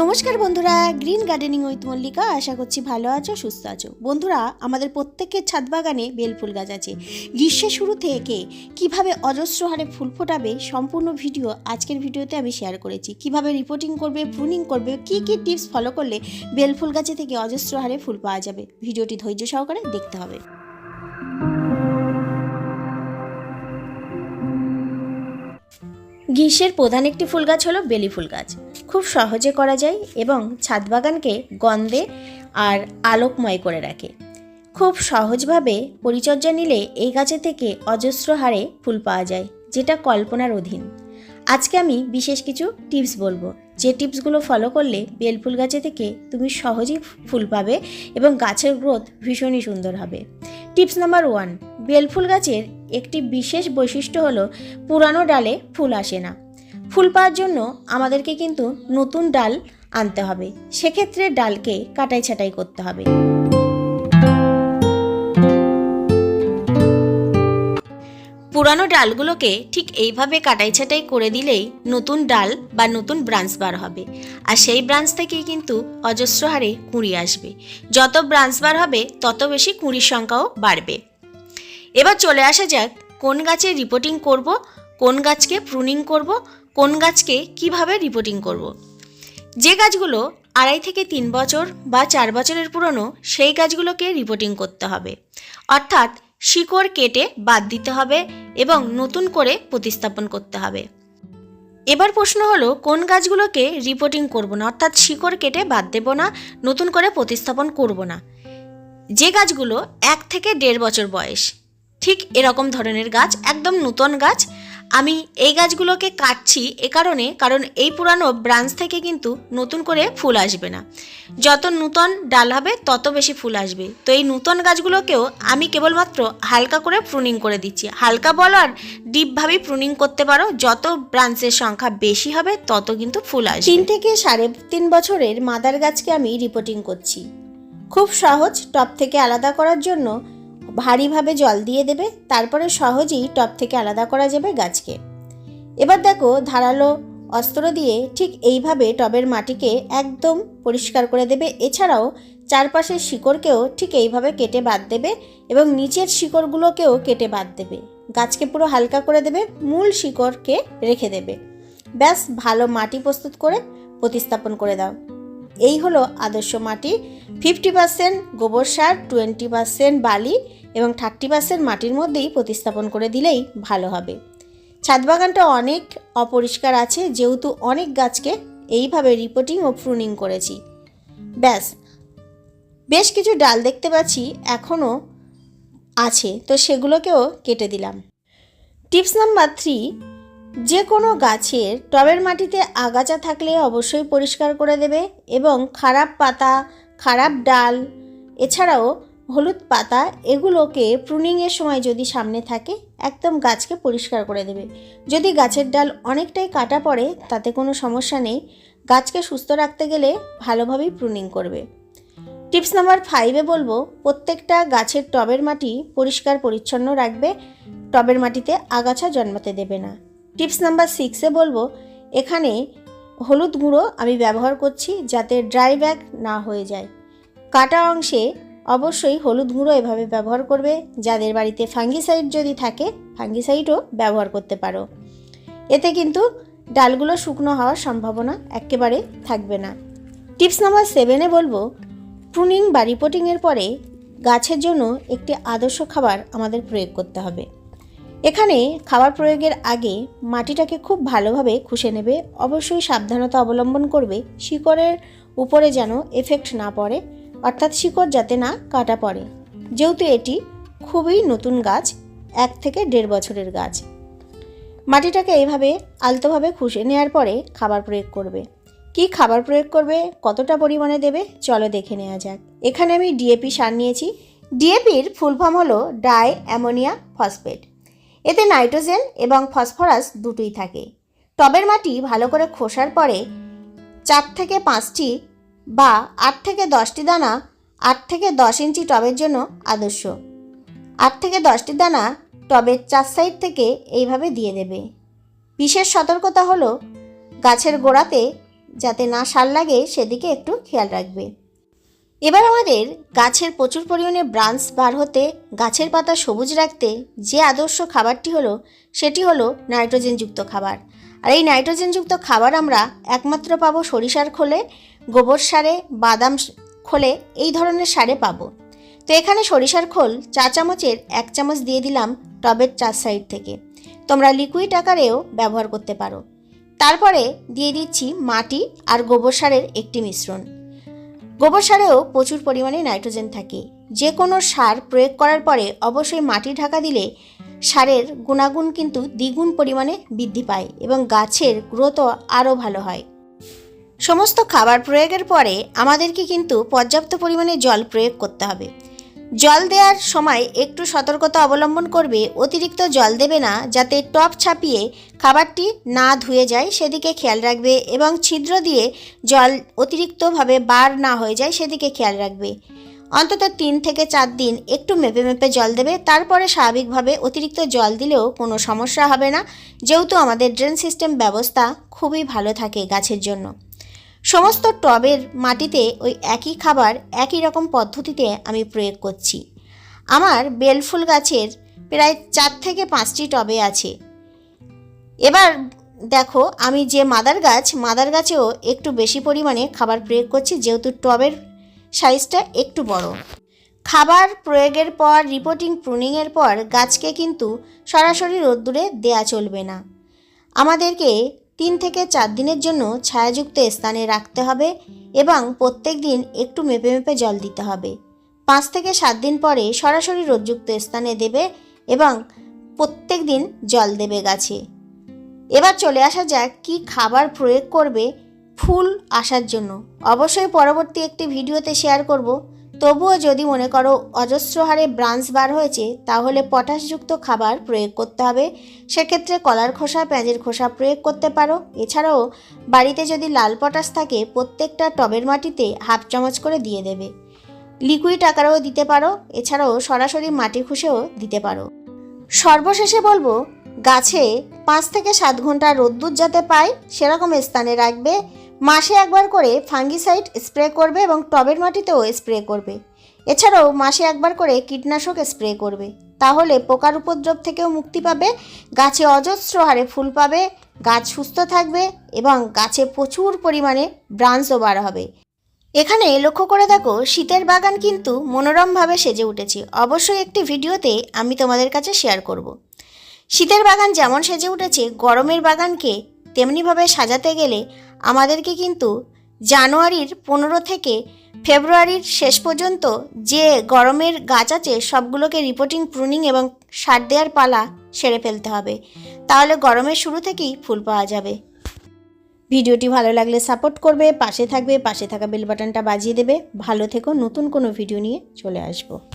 নমস্কার বন্ধুরা, green gardening with Mallika. আশা করছি ভালো আছো, সুস্থ আছো। বন্ধুরা, আমাদের প্রত্যেকের ছাদ বাগানে বেলফুল গাছ আছে। গ্রীষ্মের শুরু থেকে কীভাবে অজস্র হারে ফুল ফোটাবে সম্পূর্ণ ভিডিও আজকের ভিডিওতে আমি শেয়ার করেছি। কীভাবে রিপোর্টিং করবে প্রুনিং করবে, কি কি টিপস ফলো করলে বেলফুল গাছে থেকে অজস্র হারে ফুল পাওয়া যাবে, ভিডিওটি ধৈর্য সহকারে দেখতে হবে। গ্রীষ্মের প্রধান একটি ফুল গাছ হলো বেলি ফুল গাছ। খুব সহজে করা যায় এবং ছাদ বাগানকে গন্ধে আর আলোকময় করে রাখে। খুব সহজভাবে পরিচর্যা নিলে এই গাছে থেকে অজস্র হারে ফুল পাওয়া যায়, যেটা কল্পনার অধীন। আজকে আমি বিশেষ কিছু টিপস বলব। যে টিপসগুলো ফলো করলে বেলফুল গাছে থেকে তুমি সহজেই ফুল পাবে এবং গাছের গ্রোথ ভীষণই সুন্দর হবে। টিপস নাম্বার ওয়ান, বেলফুল গাছের একটি বিশেষ বৈশিষ্ট্য হলো পুরানো ডালে ফুল আসে না। ফুল পাওয়ার জন্য আমাদেরকে কিন্তু নতুন ডাল আনতে হবে। সেক্ষেত্রে ডালকে কাটাই ছাটাই করতে হবে। পুরানো ডালগুলোকে ঠিক এইভাবে কাটাই ছাটাই করে দিলেই নতুন ডাল বা নতুন ব্রাঞ্চ বার হবে। আর সেই ব্রাঞ্চ থেকেই কিন্তু অজস্র হারে কুঁড়ি আসবে। যত ব্রাঞ্চ বার হবে, তত বেশি কুঁড়ির সংখ্যাও বাড়বে। এবার চলে আসা যাক, কোন গাছে রিপোর্টিং করব, কোন গাছকে প্রুনিং করব কোন গাছকে কীভাবে রিপোর্টিং করব। যে গাছগুলো আড়াই থেকে তিন বছর বা চার বছরের পুরনো, সেই গাছগুলোকে রিপোর্টিং করতে হবে। অর্থাৎ শিকড় কেটে বাদ দিতে হবে এবং নতুন করে প্রতিস্থাপন করতে হবে। এবার প্রশ্ন হলো, কোন গাছগুলোকে রিপোর্টিং করব না? অর্থাৎ শিকড় কেটে বাদ দেব না, নতুন করে প্রতিস্থাপন করব না। যে গাছগুলো এক থেকে দেড় বছর বয়স, ঠিক এরকম ধরনের গাছ, একদম নতুন গাছ আমি এই গাছগুলোকে কাটছি এ কারণে, কারণ এই পুরানো ব্রাঞ্চ থেকে কিন্তু নতুন করে ফুল আসবে না। যত নূতন ডাল হবে, তত বেশি ফুল আসবে। তো এই নূতন গাছগুলোকেও আমি কেবলমাত্র হালকা করে প্রুনিং করে দিচ্ছি। হালকা বলার ডিপভাবেই প্রুনিং করতে পারো, যত ব্রাঞ্চের সংখ্যা বেশি হবে, তত কিন্তু ফুল আসবে। তিন থেকে সাড়ে তিন বছরের মাদার গাছকে আমি রিপোর্টিং করছি। খুব সহজ টপ থেকে আলাদা করার জন্য ভারীভাবে জল দিয়ে দেবে, তারপরে সহজেই টপ থেকে আলাদা করা যাবে গাছকে। এবার দেখো ধারালো অস্ত্র দিয়ে ঠিক এইভাবে টবের মাটিকে একদম পরিষ্কার করে দেবে। এছাড়াও চারপাশের শিকড়কেও ঠিক এইভাবে কেটে বাদ দেবে এবং নিচের শিকড়গুলোকেও কেটে বাদ দেবে। গাছকে পুরো হালকা করে দেবে, মূল শিকড়কে রেখে দেবে। ব্যাস, ভালো মাটি প্রস্তুত করে প্রতিস্থাপন করে দাও। এই হলো আদর্শ মাটি। ফিফটি পার্সেন্ট গোবর সার টোয়েন্টি পার্সেন্ট বালি এবং থার্টি পার্সেন্ট মাটির মধ্যেই প্রতিস্থাপন করে দিলেই ভালো হবে। ছাদ বাগানটা অনেক অপরিষ্কার আছে, যেহেতু অনেক গাছকে এইভাবে রিপোর্টিং ও প্রুনিং করেছি। ব্যাস, বেশ কিছু ডাল দেখতে পাচ্ছি এখনও আছে, তো সেগুলোকেও কেটে দিলাম। টিপস নাম্বার থ্রি যে কোনো গাছের টবের মাটিতে আগাছা থাকলে অবশ্যই পরিষ্কার করে দেবে এবং খারাপ পাতা, খারাপ ডাল, এছাড়াও হলুদ পাতা এগুলোকে প্রুনিংয়ের সময় যদি সামনে থাকে, একদম গাছকে পরিষ্কার করে দেবে। যদি গাছের ডাল অনেকটাই কাটা পড়ে, তাতে কোনো সমস্যা নেই। গাছকে সুস্থ রাখতে গেলে ভালোভাবেই প্রুনিং করবে। টিপস নাম্বার ফাইভে বলব, প্রত্যেকটা গাছের টবের মাটি পরিষ্কার পরিচ্ছন্ন রাখবে। টবের মাটিতে আগাছা জন্মাতে দেবে না। টিপস নাম্বার সিক্সে বলব, এখানে হলুদ গুঁড়ো আমি ব্যবহার করছি যাতে ড্রাই ব্যাগ না হয়ে যায়। কাটা অংশে অবশ্যই হলুদ গুঁড়ো এভাবে ব্যবহার করবে, যাদের বাড়িতে ফাঙ্গিসাইড যদি থাকে ফাঙ্গিসাইডও ব্যবহার করতে পারো। এতে কিন্তু ডালগুলো শুকনো হওয়ার সম্ভাবনা একেবারে থাকবে না। টিপস নাম্বার সেভেনে বলব প্রুনিং বা রিপোর্টিংয়ের পরে গাছের জন্য একটি আদর্শ খাবার আমাদের প্রয়োগ করতে হবে। এখানে খাবার প্রয়োগের আগে মাটিটাকে খুব ভালোভাবে খুশে নেবে। অবশ্যই সাবধানতা অবলম্বন করবে। শিকড়ের উপরে যেন এফেক্ট না পড়ে, অর্থাৎ শিকড় যাতে না কাটা পড়ে। যেহেতু এটি খুবই নতুন গাছ, এক থেকে দেড় বছরের গাছ। মাটিটাকে এইভাবে আলতোভাবে খুশে নেওয়ার পরে খাবার প্রয়োগ করবে। কি খাবার প্রয়োগ করবে, কতটা পরিমাণে দেবে, চলো দেখে নেওয়া যাক। এখানে আমি ডিএপি সার নিয়েছি। ডিএপির ফুল ফর্ম হলো ডাই অ্যামোনিয়া ফসফেট এতে নাইট্রোজেন এবং ফসফরাস দুটোই থাকে। টবের মাটি ভালো করে খোসার পরে চার থেকে পাঁচটি বা আট থেকে দশটি দানা আট থেকে দশ ইঞ্চি টবের জন্য আদর্শ। আট থেকে দশটি দানা টবের চার সাইড থেকে এইভাবে দিয়ে দেবে। বিশেষ সতর্কতা হলো গাছের গোড়াতে যাতে না সার লাগে সেদিকে একটু খেয়াল রাখবে। এবার আমাদের গাছের প্রচুর পরিমাণে ব্রাঞ্চ বার হতে গাছের পাতা সবুজ রাখতে যে আদর্শ খাবারটি হলো, সেটি হলো নাইট্রোজেনযুক্ত খাবার। আর এই নাইট্রোজেনযুক্ত খাবার আমরা একমাত্র পাবো সরিষার খোলে, গোবর সারে, বাদাম খোলে, এই ধরনের সারে পাবো। তো এখানে সরিষার খোল চা চামচের এক চামচ দিয়ে দিলাম টবের চার সাইড থেকে। তোমরা লিকুইড আকারেও ব্যবহার করতে পারো। তারপরে দিয়ে দিচ্ছি মাটি আর গোবর সারের একটি মিশ্রণ। গোবর সারেও প্রচুর পরিমাণে নাইট্রোজেন থাকে। যে কোনো সার প্রয়োগ করার পরে অবশ্যই মাটি ঢাকা দিলে সারের গুণাগুণ কিন্তু দ্বিগুণ পরিমাণে বৃদ্ধি পায় এবং গাছের গ্রোথও আরও ভালো হয়। সমস্ত খাবার প্রয়োগের পরে আমাদেরকে কিন্তু পর্যাপ্ত পরিমাণে জল প্রয়োগ করতে হবে। জল দেওয়ার সময় একটু সতর্কতা অবলম্বন করবে, অতিরিক্ত জল দেবে না, যাতে টপ ছাপিয়ে খাবারটি না ধুয়ে যায়, সেদিকে খেয়াল রাখবে এবং ছিদ্র দিয়ে জল অতিরিক্তভাবে বার না হয়ে যায়, সেদিকে খেয়াল রাখবে। অন্তত তিন থেকে চার দিন একটু মেপে মেপে জল দেবে, তারপরে স্বাভাবিকভাবে অতিরিক্ত জল দিলেও কোনো সমস্যা হবে না। যেহেতু আমাদের ড্রেন সিস্টেম ব্যবস্থা খুবই ভালো থাকে গাছের জন্য। সমস্ত টবের মাটিতে ওই একই খাবার একই রকম পদ্ধতিতে আমি প্রয়োগ করছি। আমার বেলফুল গাছের প্রায় চার থেকে পাঁচটি টবে আছে। এবার দেখো, আমি যে মাদার গাছ, মাদার গাছেও একটু বেশি পরিমাণে খাবার প্রয়োগ করছি, যেহেতু টবের সাইজটা একটু বড়। খাবার প্রয়োগের পর রিপোর্টিং প্রুনিংয়ের পর গাছকে কিন্তু সরাসরি রোদ্দুরে দেয়া চলবে না। আমাদেরকে তিন থেকে চার দিনের জন্য ছায়াযুক্ত স্থানে রাখতে হবে এবং প্রত্যেক দিন একটু মেপে মেপে জল দিতে হবে। পাঁচ থেকে সাত দিন পরে সরাসরি রোদযুক্ত স্থানে দেবে এবং প্রত্যেক দিন জল দেবে গাছে। এবার চলে আসা যাক কি খাবার প্রয়োগ করবে ফুল আসার জন্য। অবশ্যই পরবর্তী একটি ভিডিওতে শেয়ার করব। তবুও যদি মনে করো অজস্র হারে ব্রাঞ্চ বার হয়েছে, তাহলে পটাশযুক্ত খাবার প্রয়োগ করতে হবে। সেক্ষেত্রে কলার খোসা, পেঁয়াজের খোসা প্রয়োগ করতে পারো। এছাড়াও বাড়িতে যদি লাল পটাশ থাকে, প্রত্যেকটা টবের মাটিতে হাফ চামচ করে দিয়ে দেবে। লিকুইড আকারেও দিতে পারো, এছাড়াও সরাসরি মাটি খুশেও দিতে পারো। সর্বশেষে বলব, গাছে পাঁচ থেকে সাত ঘণ্টা রোদ্দুর যাতে পায়, সেরকম স্থানে রাখবে। মাসে একবার করে ফাঙ্গিসাইড স্প্রে করবে এবং টবের মাটিতেও স্প্রে করবে। এছাড়াও মাসে একবার করে কীটনাশক স্প্রে করবে। তাহলে পোকার উপদ্রব থেকেও মুক্তি পাবে, গাছে অজস্র হারে ফুল পাবে, গাছ সুস্থ থাকবে এবং গাছে প্রচুর পরিমাণে ব্রাঞ্চও বার হবে। এখানে লক্ষ্য করে দেখো, শীতের বাগান কিন্তু মনোরমভাবে সেজে উঠেছে। অবশ্যই একটি ভিডিওতে আমি তোমাদের কাছে শেয়ার করব। শীতের বাগান যেমন সেজে উঠেছে, গরমের বাগানকে তেমনিভাবে সাজাতে গেলে আমাদেরকে কিন্তু জানুয়ারির পনেরো থেকে ফেব্রুয়ারির শেষ পর্যন্ত যে গরমের গাছ আছে, সবগুলোকে রিপোর্টিং প্রুনিং এবং সার দেওয়ার পালা সেরে ফেলতে হবে। তাহলে গরমের শুরু থেকেই ফুল পাওয়া যাবে। ভিডিওটি ভালো লাগলে সাপোর্ট করবে, পাশে থাকবে, পাশে থাকা বেল বাটনটা বাজিয়ে দেবে। ভালো থেকো, নতুন কোনো ভিডিও নিয়ে চলে আসব।